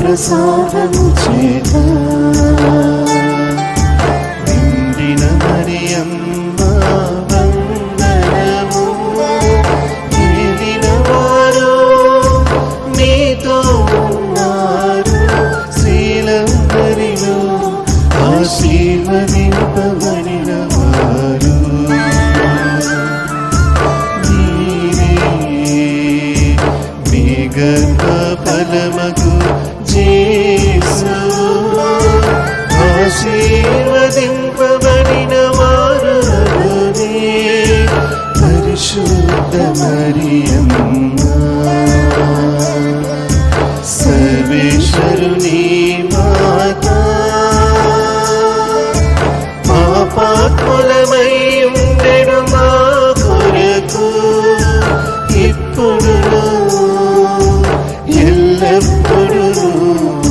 ప్రసాదము చేత నిండిన మరియమ్మ వందనము ఏలిన వారు మీతో ఉన్నారు. స్త్రీలందరిలో ఆశీర్వదింపబడిన వారు నీవే మీ గర్భ ఫలమగు జేసు ఆశీర్వదింపబడిన వారు పరిశుద్ధ మరియమ్మ. సర్వేశ్వరుని మాత. పాపాత్ములమై ఉండెడు మా కొరకు. ఇప్పుడు ఎల్లప్పుడు మా